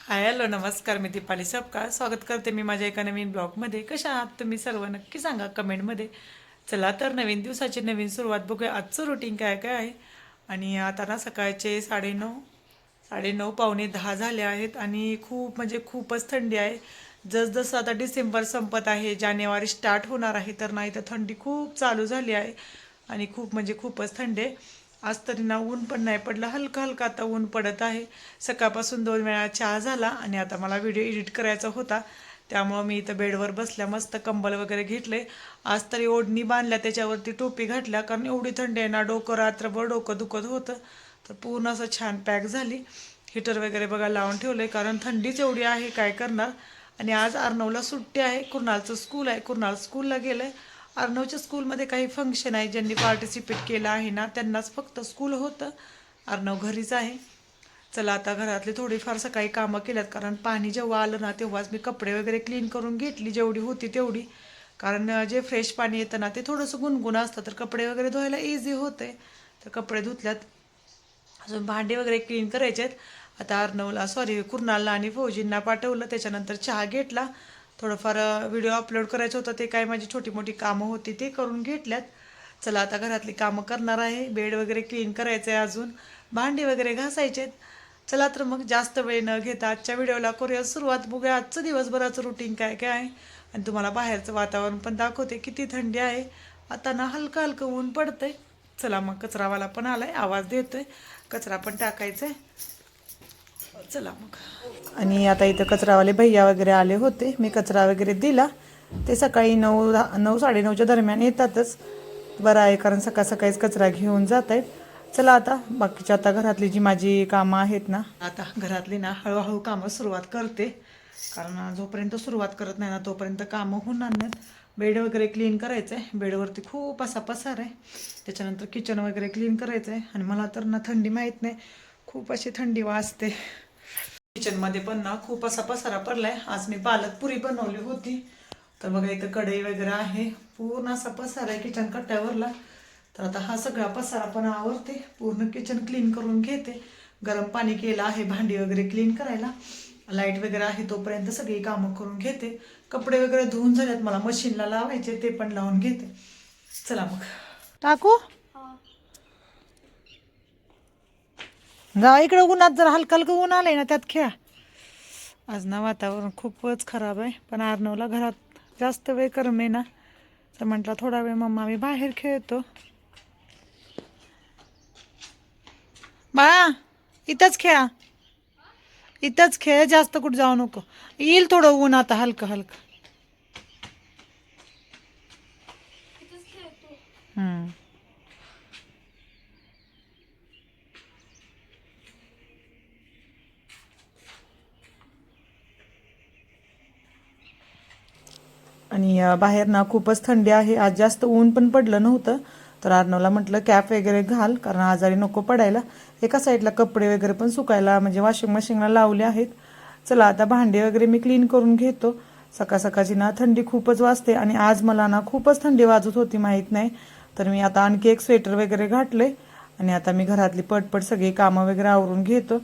Hi hello नमस्कार मी दीपाली सपकाळ. स्वागत करते मी माझ्या एका नवीन ब्लॉगमध्ये. कशा आहात तुम्ही सर्व? नक्की सांगा कमेंटमध्ये. चला तर नवीन दिवसाची नवीन सुरुवात बघूया. आजचं रुटीन काय काय आहे? आणि आता ना सकाळचे साडेनऊ साडेनऊ पावणे दहा झाले आहेत आणि खूप म्हणजे खूपच थंडी आहे. जसजसं आता डिसेंबर संपत आहे जानेवारी स्टार्ट होणार आहे तर नाही तर थंडी खूप चालू झाली आहे. आणि खूप म्हणजे खूपच थंडी आहे. आज तरी ना ऊन पण नाही पडलं. हलका हलका आता ऊन पडत आहे. सकाळपासून दोन वेळा चहा झाला आणि आता मला व्हिडिओ एडिट करायचा होता. त्यामुळं मी इथं बेडवर बसल्या मस्त कंबल वगैरे घेतले. आज तरी ओढणी बांधल्या त्याच्यावरती टोपी घातल्या. कारण एवढी थंडी आहे ना डोकं रात्रभर डोकं दुखत होतं. तर पूर्ण असं छान पॅक झाली. हिटर वगैरे बघा लावून ठेवलं आहे कारण थंडीच एवढी आहे काय करणार? आणि आज अर्णवला सुट्टी आहे. कुर्नालचं स्कूल आहे. कुर्नाल स्कूलला गेलं आहे अर्णवच्या स्कूलमध्ये काही फंक्शन आहे. ज्यांनी पार्टिसिपेट केलं आहे ना त्यांनाच फक्त स्कूल होतं. अर्णव घरीच आहे. चला आता घरातले थोडीफार सकाळी कामं केल्यात. कारण पाणी जेव्हा आलं ना तेव्हाच मी कपडे वगैरे क्लीन करून घेतली. जेवढी होती तेवढी. कारण जे फ्रेश पाणी येतं ना ते थोडंसं गुणगुण असतं. तर कपडे वगैरे धुवायला इझी होते. तर कपडे धुतल्यात. अजून भांडे वगैरे क्लीन करायचे आहेत आता अर्णवला सॉरी कुर्नालला आणि फौजींना पाठवलं. त्याच्यानंतर चहा घेतला. थोडंफार व्हिडिओ अपलोड करायचं होतं ते काय माझी छोटी मोठी कामं होती ते करून घेतल्यात. चला आता घरातली कामं करणार आहे. बेड वगैरे क्लीन करायचं आहे अजून. भांडी वगैरे घासायचे चला तर मग जास्त वेळ न घेता आजच्या व्हिडिओला करूया सुरुवात. बघूया आजचं दिवसभराचं रुटीन काय काय आहे. आणि तुम्हाला बाहेरचं वातावरण पण दाखवते किती थंडी आहे. आता ना हलकं हलकं ऊन पडतंय. चला मग कचरावाला पण आलाय आवाज देतोय. कचरा पण टाकायचा आहे चला मग. आणि आता इथं कचरावाले भैया वगैरे आले होते. मी कचरा वगैरे दिला. ते सकाळी नऊ दहा- नऊ साडेनऊच्या दरम्यान येतातच. बरं आहे कारण सकाळ सकाळीच कचरा घेऊन जात आहेत चला आता बाकीच्या आता घरातली जी माझी कामं आहेत ना आता घरातली ना हळूहळू कामं सुरुवात करते. कारण जोपर्यंत सुरुवात करत नाही ना तोपर्यंत कामं होणार नाहीत. बेड वगैरे क्लीन करायचं आहे बेडवरती खूप असा पसार आहे. त्याच्यानंतर किचन वगैरे क्लीन करायचं आहे आणि मला तर ना थंडी माहीत नाही. खूप अशी थंडी वाजते. किचनमध्ये पण ना खूप असा पसारा पडलाय. आज मी पालक पुरी बनवली होती. तर बघा इथं कढई वगैरे आहे. पूर्ण असा पसारा आहे किचन कट्ट्यावरला. तर आता हा सगळा पसारा पण आवरते. पूर्ण किचन क्लीन करून घेते. गरम पाणी केलं आहे भांडी वगैरे क्लीन करायला. लाइट वगैरे आहे तोपर्यंत सगळी कामं करून घेते. कपडे वगैरे धुवून झालेत मला मशीनला लावायचे ते पण लावून घेते. चला मग. टाकू जा इकडं उन्हात जर हलकं हलकं ऊन आलंय ना त्यात खेळा. आज ना वातावरण खूपच खराब आहे. पण आर्नवला घरात जास्त वेळ करमे ना तर म्हटलं थोडा वेळ मम्मा मी बाहेर खेळतो. बाळा इथंच खेळा. इथंच खेळ जास्त कुठं जाऊ नको. येईल थोडं ऊन आता हलकं हलकं. हम्म. आणि बाहेर ना खूपच थंडी आहे. आज जास्त ऊन पण पडलं नव्हतं. तर अर्णवला म्हटलं कॅप वगैरे घाल कारण आजारी नको पडायला. एका साईडला कपडे वगैरे पण सुकायला म्हणजे वॉशिंग मशीनला लावले आहेत. चला आता भांडे वगैरे मी क्लीन करून घेतो. सकाळ सकाळची ना थंडी खूपच वाजते आणि आज मला ना खूपच थंडी वाजत होती माहीत नाही. तर मी आता आणखी एक स्वेटर वगैरे घातले आणि आता मी घरातली पटपट सगळी कामं वगैरे आवरून घेतो.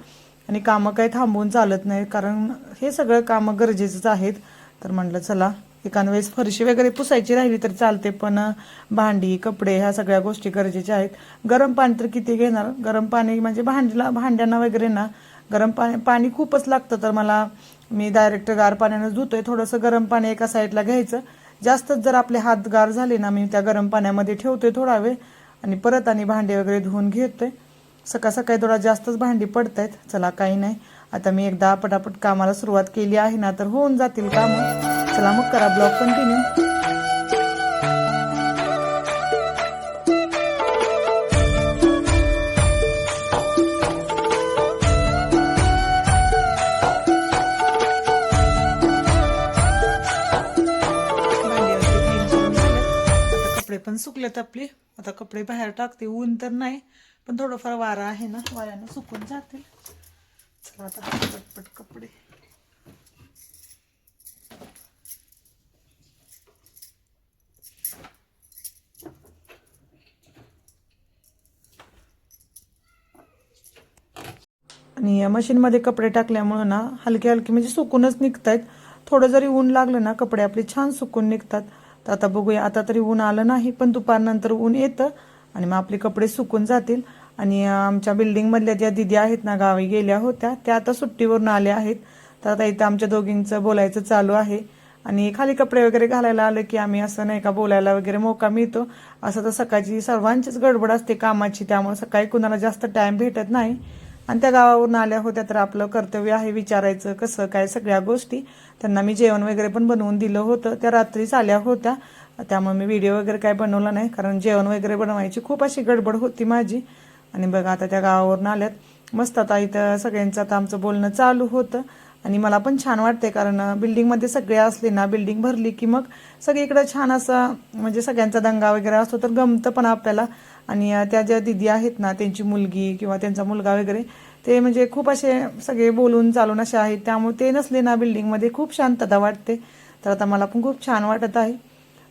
आणि कामं काही थांबवून चालत नाही कारण हे सगळं कामं गरजेचंच आहेत. तर म्हटलं चला एखाद वेळेस फरशी वगैरे पुसायची राहिली तर चालते पण भांडी कपडे ह्या सगळ्या गोष्टी गरजेच्या आहेत. गरम पाणी तर किती घेणार? गरम पाणी म्हणजे भांडला भांड्यांना वगैरे ना गरम पाणी पाणी खूपच लागतं. तर मला मी डायरेक्ट गार पाण्यानं धुतोय. थोडंसं गरम पाणी एका साईडला घ्यायचं. जास्तच जर आपले हात गार झाले ना मी त्या गरम पाण्यामध्ये ठेवतोय थोडा वेळ. आणि परत आणि भांडे वगैरे धुवून घेतोय. सकाळ सकाळी थोडा जास्तच भांडी पडत आहेत चला काही नाही. आता मी एकदा पटापट कामाला सुरुवात केली आहे ना तर होऊन जातील कामं. चला मग करा ब्लॉग कंटिन्यू. कपडे पण सुकलेत आपले. आता कपडे बाहेर टाकते. ऊन तर नाही पण थोडंफार वारा आहे ना वाऱ्यानं सुकून जातील. चला आता पटपट कपडे. आणि या मशीनमध्ये कपडे टाकल्यामुळं ना हलके हलके म्हणजे सुकूनच निघत आहेत थोडं जरी ऊन लागलं ना कपडे आपले छान सुकून निघतात. तर आता बघूया आता तरी ऊन आलं नाही पण दुपारनंतर ऊन येतं आणि मग आपले कपडे सुकून जातील. आणि आमच्या बिल्डिंगमधल्या ज्या दिदी आहेत ना गावी गेल्या होत्या त्या आता सुट्टीवरून आल्या आहेत. तर आता इथं आमच्या दोघींचं बोलायचं चालू आहे. आणि खाली कपडे वगैरे घालायला आलं की आम्ही असं नाही का बोलायला वगैरे मोका मिळतो. असं तर सकाळची सर्वांचीच गडबड असते कामाची त्यामुळे सकाळी कुणाला जास्त टाइम भेटत नाही. आणि त्या गावावरून आल्या होत्या तर आपलं कर्तव्य आहे विचारायचं कसं काय सगळ्या गोष्टी. त्यांना मी जेवण वगैरे पण बनवून दिलं होतं. त्या रात्रीच आल्या होत्या. त्यामुळे मी व्हिडिओ वगैरे काय बनवला नाही कारण जेवण वगैरे बनवायची खूप अशी गडबड होती माझी. आणि बघा आता त्या गावावरून आल्यात. मस्त आता इथं सगळ्यांचं आता आमचं बोलणं चालू होतं. आणि मला पण छान वाटते कारण बिल्डिंगमध्ये सगळे असले ना बिल्डिंग भरली की मग सगळीकडं छान असं म्हणजे सगळ्यांचा दंगा वगैरे असतो तर गमतं पण आपल्याला. आणि त्या ज्या दिदी आहेत ना त्यांची मुलगी किंवा त्यांचा मुलगा वगैरे ते म्हणजे खूप असे सगळे बोलून चालून असे आहेत. त्यामुळे ते नसले ना बिल्डिंगमध्ये खूप शांतता वाटते. तर आता मला पण खूप छान वाटत आहे.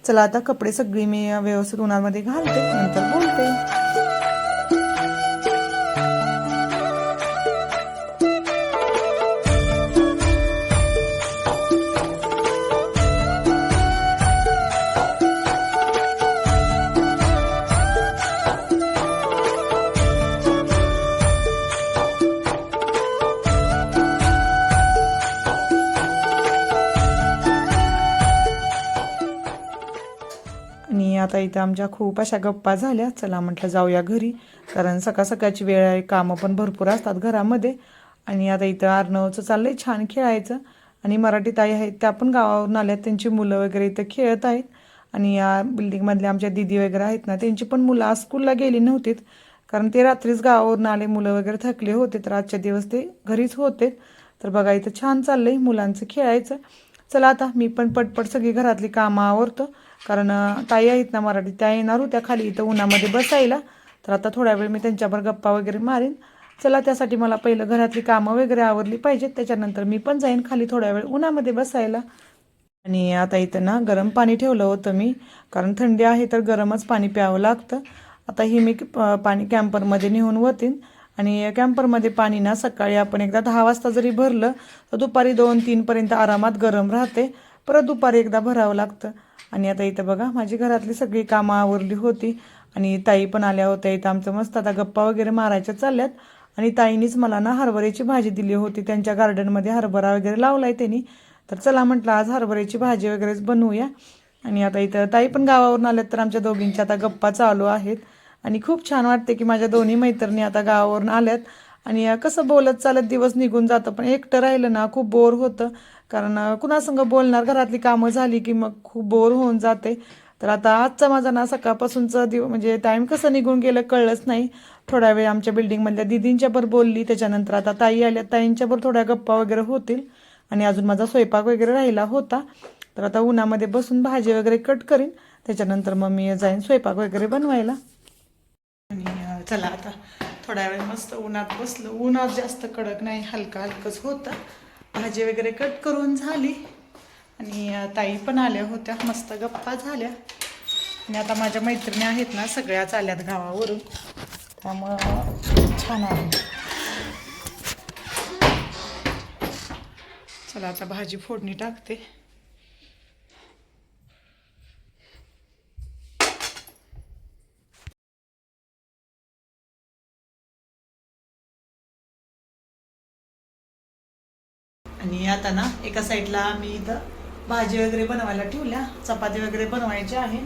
चला आता कपडे सगळी मी व्यवस्थित उन्हामध्ये घालते नंतर बोलते. आता इथं आमच्या खूप अशा गप्पा झाल्या. चला म्हटलं जाऊया घरी. कारण सकाळ सकाळची वेळ आहे कामं पण भरपूर असतात घरामध्ये. आणि आता इथं अर्णवचं चाललंय छान खेळायचं. आणि मराठी ताई आहेत त्या पण गावावरून आल्यात. त्यांची मुलं वगैरे इथं खेळत आहेत. आणि या बिल्डिंगमधल्या आमच्या दिदी वगैरे आहेत ना त्यांची पण मुलं आज स्कूलला गेली नव्हतीत. कारण ते रात्रीच गावावरून आले मुलं वगैरे थकले होते. तर आजच्या दिवस ते घरीच होते. तर बघा इथं छान चाललंय मुलांचं खेळायचं. चला आता मी पण पटपट सगळी घरातली कामं आवरतो. कारण ताई आहेत ना मराठी त्या येणार होत्या खाली इथं उन्हामध्ये बसायला. तर आता थोड्या वेळ मी त्यांच्यावर गप्पा वगैरे मारीन. चला त्यासाठी मला पहिलं घरातली कामं वगैरे आवरली पाहिजेत. त्याच्यानंतर मी पण जाईन खाली थोड्या वेळ उन्हामध्ये बसायला. आणि आता इथं ना गरम पाणी ठेवलं होतं मी. कारण थंडी आहे तर गरमच पाणी प्यावं लागतं. आता ही मी पाणी कॅम्परमध्ये नेऊन वतीन. आणि कॅम्परमध्ये पाणी ना सकाळी आपण एकदा दहा वाजता जरी भरलं तर दुपारी दोन तीनपर्यंत आरामात गरम राहते. परत दुपारी एकदा भरावं लागतं. आणि आता इथं बघा माझी घरातली सगळी कामं आवरली होती आणि ताई पण आल्या होत्या. इथं आमचं मस्त आता गप्पा वगैरे मारायच्या चालल्यात. आणि ताईनीच मला ना हरभऱ्याची भाजी दिली होती. त्यांच्या गार्डनमध्ये हरभरा वगैरे लावला आहे त्यांनी. तर चला म्हटलं आज हरभऱ्याची भाजी वगैरेच बनवूया. आणि आता इथं ताई पण गावावरून आल्यात तर आमच्या दोघींच्या आता गप्पा चालू आहेत. आणि खूप छान वाटते की माझ्या दोन्ही मैत्रिणी आता गावावरून आल्यात. आणि कसं बोलत चालत दिवस निघून जातं पण एकटं राहिलं ना खूप बोर होतं. कारण कुणासंग बोलणार घरातली कामं झाली की मग खूप बोर होऊन जाते. तर आता आजचा माझा ना सकाळपासूनचा दिव म्हणजे टाईम कसं निघून गेलं कळलंच नाही. थोडा वेळ आमच्या बिल्डिंगमधल्या दिदींच्यावर बोलली. त्याच्यानंतर आता ताई आल्या. ताईंच्यावर थोड्या गप्पा वगैरे होतील. आणि अजून माझा स्वयंपाक वगैरे राहिला होता. तर आता उन्हामध्ये बसून भाजी वगैरे कट करीन. त्याच्यानंतर मग मी जाईन स्वयंपाक वगैरे बनवायला. आणि चला आता. थोड्या वेळ मस्त उन्हात बसलं. उन्हात जास्त कडक नाही हलका हलकंच होतं. भाजी वगैरे कट करून झाली. आणि ताई पण आल्या होत्या. मस्त गप्पा झाल्या. आणि आता माझ्या मैत्रिणी आहेत ना सगळ्याच आल्यात गावावरून. त्यामुळं छान आहे. चला आता भाजी फोडणी टाकते. आणि आता ना एका साईडला मी इथं भाजी वगैरे बनवायला ठेवल्या चपाती वगैरे बनवायची आहे.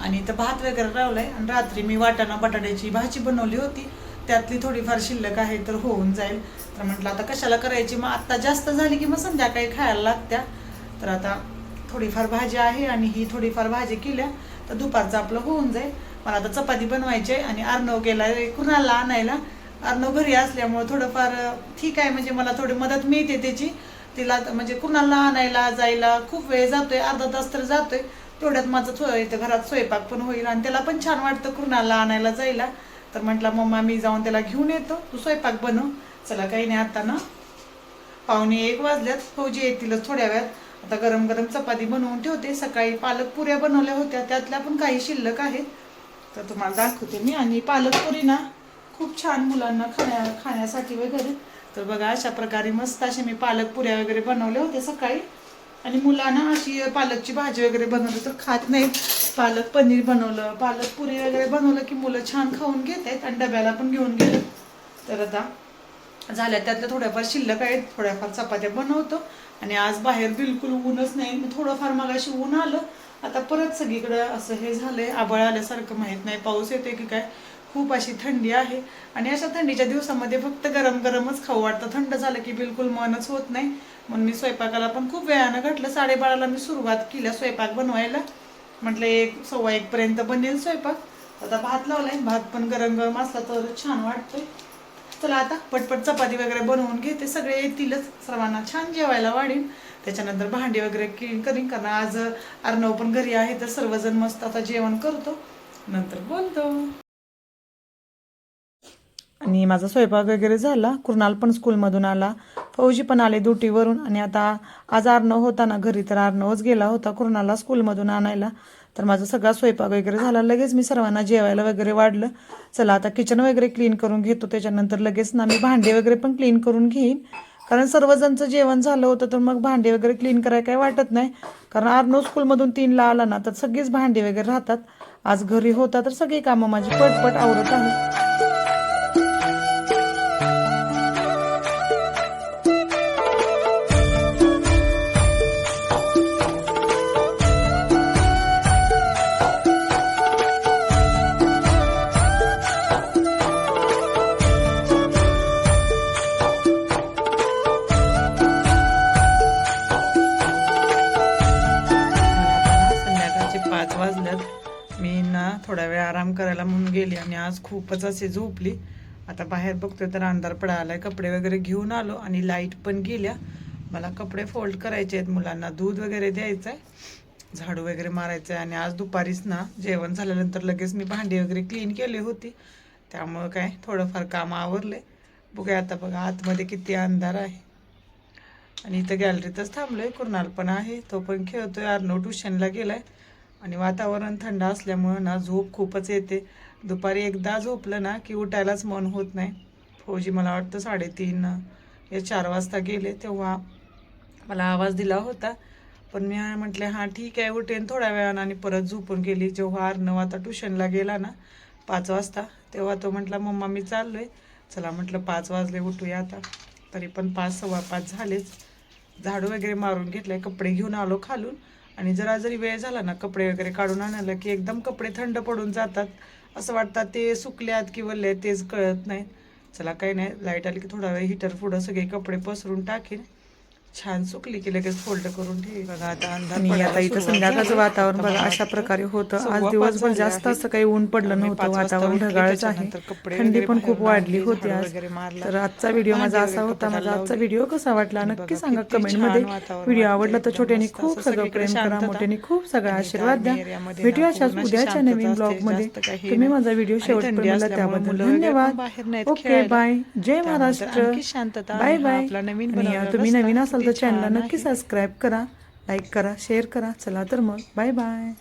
आणि इथं भात वगैरे लावलाय. आणि रात्री मी वाटाणा बटाट्याची भाजी बनवली होती. त्यातली थोडीफार शिल्लक आहे तर होऊन जाईल. तर म्हटलं आता कशाला करायची? मग आत्ता जास्त झाली की मग संध्याकाळी खायला लागत्या. तर आता थोडीफार भाजी आहे आणि ही थोडीफार भाजी केल्या तर दुपारचं आपलं होऊन जाईल. मला आता चपाती बनवायची आहे आणि अर्णव गेला कुणाला आणायला? अर्णव घरी असल्यामुळं थोडंफार ठीक आहे म्हणजे मला थोडी मदत मिळते त्याची. तिला म्हणजे कुणाला आणायला जायला खूप वेळ जातोय अर्धा तास तर जातोय. तेवढ्यात माझं थोडं इथं घरात स्वयंपाक पण होईल आणि त्याला पण छान वाटतं कुणाला आणायला जायला. तर म्हटलं मम्मा मी जाऊन त्याला घेऊन येतो. तू स्वयंपाक बनव. चला काही नाही आता ना पाहुणे एक वाजल्यात. फौजी येतीलच थोड्या वेळात. आता गरम गरम चपाती बनवून ठेवते. सकाळी पालक पुऱ्या बनवल्या होत्या. त्यातल्या पण काही शिल्लक आहेत. तर तुम्हाला दाखवते मी. आणि पालक पुरी ना खूप छान मुलांना खाण्या खाण्यासाठी वगैरे तर बघा अशा प्रकारे मस्त असे मी पालक पुऱ्या वगैरे बनवले होते सकाळी. आणि मुलांना अशी पालकची भाजी वगैरे बनवली तर खात नाहीत. पालक पनीर बनवलं पालक पुरी वगैरे बनवलं की मुलं छान खाऊन घेत आहेत आणि डब्याला पण घेऊन गेले. तर आता झाल्या त्यातल्या थोड्याफार शिल्लक आहेत थोड्याफार चपात्या बनवतो. आणि आज बाहेर बिलकुल ऊनच नाही मी थोडंफार मगाशी ऊन आलं. आता परत सगळीकडं असं हे झालंय आबळ आल्यासारखं माहीत नाही पाऊस येतोय की काय. खूप अशी थंडी आहे. आणि अशा थंडीच्या दिवसामध्ये फक्त गरम गरमच खाऊ वाटतं. थंड झालं की बिलकुल मनच होत नाही. म्हणून मी स्वयंपाकाला पण खूप वेळानं घटलं साडेबाराला मी सुरुवात केल्या स्वयंपाक बनवायला. म्हटलं एक सव्वा एकपर्यंत बनेल स्वयंपाक. आता भात लावलाय. भात पण गरम गरम असला तर छान वाटतोय. चला आता पटपट चपाती वगैरे बनवून घेते. सगळे येतीलच. सर्वांना छान जेवायला वाढीन त्याच्यानंतर भांडी वगैरे क्लीन करीन. कारण आज अर्णव पण घरी आहे तर सर्वजण मस्त आता जेवण करतो. नंतर बोलतो. आणि माझा स्वयंपाक वगैरे झाला. कृणाल पण स्कूलमधून आला. फौजी पण आले ड्युटीवरून. आणि आता आज अर्णव होता ना घरी तर अर्णवच गेला होता कृणाला स्कूलमधून आणायला. तर माझा सगळा स्वयंपाक वगैरे झाला. लगेच मी सर्वांना जेवायला वगैरे वाढलं. चला आता किचन वगैरे क्लीन करून घेतो. त्याच्यानंतर लगेच ना मी भांडे वगैरे पण क्लीन करून घेईन. कारण सर्वजणचं जेवण झालं होतं तर मग भांडे वगैरे क्लीन करायला काही वाटत नाही. कारण अर्णव स्कूलमधून तीनला आला ना तर सगळीच भांडे वगैरे राहतात. आज घरी होता तर सगळी कामं माझी पटपट आवरत आहे आणि आज खूपच असे झोपली. आता बाहेर बघतोय तर अंधार पडायलाय. कपडे वगैरे घेऊन आलो आणि लाइट पण गेल्या. मला कपडे फोल्ड करायचे आहेत. मुलांना दूध वगैरे द्यायचं आहे झाडू वगैरे मारायचं आहे आणि आज दुपारीच ना जेवण झाल्यानंतर लगेच मी भांडी वगैरे क्लीन केली होती. त्यामुळं काय थोडंफार काम आवरले. बघूया आता बघा आतमध्ये किती अंधार आहे. आणि इथं गॅलरीतच थांबलोय. कुणाल पण आहे. तो पण खेळतोय. अर्नो ट्युशनला गेलाय. आणि वातावरण थंड असल्यामुळं ना झोप खूपच येते. दुपारी एकदा झोपलं ना की उठायलाच मन होत नाही. फौजी मला वाटतं साडेतीन या चार वाजता गेले तेव्हा मला आवाज दिला होता. पण मी म्हटले हां ठीक आहे उठेन थोड्या वेळानं. आणि परत झोपून गेली. जेव्हा अर्णव आता ट्युशनला गेला ना पाच वाजता तेव्हा तो म्हटला मम्मा मी चाललोय. चला म्हटलं पाच वाजले उठूया आता. तरी पण पाच सव्वा पाच झालेच. झाडू वगैरे मारून घेतले कपडे घेऊन आलो खालून. आणि जरा जरी वेळ झाला ना कपडे वगैरे काढून आणायला की एकदम कपडे थंड पडून जातात. असं वाटतात ते सुकल्यात की वल्ले तेच कळत नाही. चला काही नाही लाइट आली की थोडा वेळ हिटर पुढं सगळे कपडे पसरून टाकेन. छान सुकली की लगेच फोल्ड करून ठेवी बघा आता आणि आता इथं संध्याकाळचं. वातावरण बघा अशा प्रकारे होतं आज दिवसभर जास्त. असं काही ऊन पडलं नव्हतं वातावरण ढगाळच आहे थंडी पण खूप वाढली होती आज. तर आजचा व्हिडिओ माझा असा होता माझा आजचा. व्हिडिओ कसा वाटला नक्की सांगा कमेंटमध्ये व्हिडिओ आवडला तर छोट्याने खूप सगळं प्रेम करा. मोठ्याने खूप सगळा आशीर्वाद द्या भेटूया अशाच उद्याच्या नवीन जास्त काही तुम्ही. माझा व्हिडिओ आणि शेवटपर्यंत त्याबद्दल धन्यवाद ओके. बाय जय महाराष्ट्र बाय बाय तुम्ही नवीन असाल तर चॅनलला नक्की. सबस्क्राईब करा लाईक करा शेअर करा. चला तर मग. Bye bye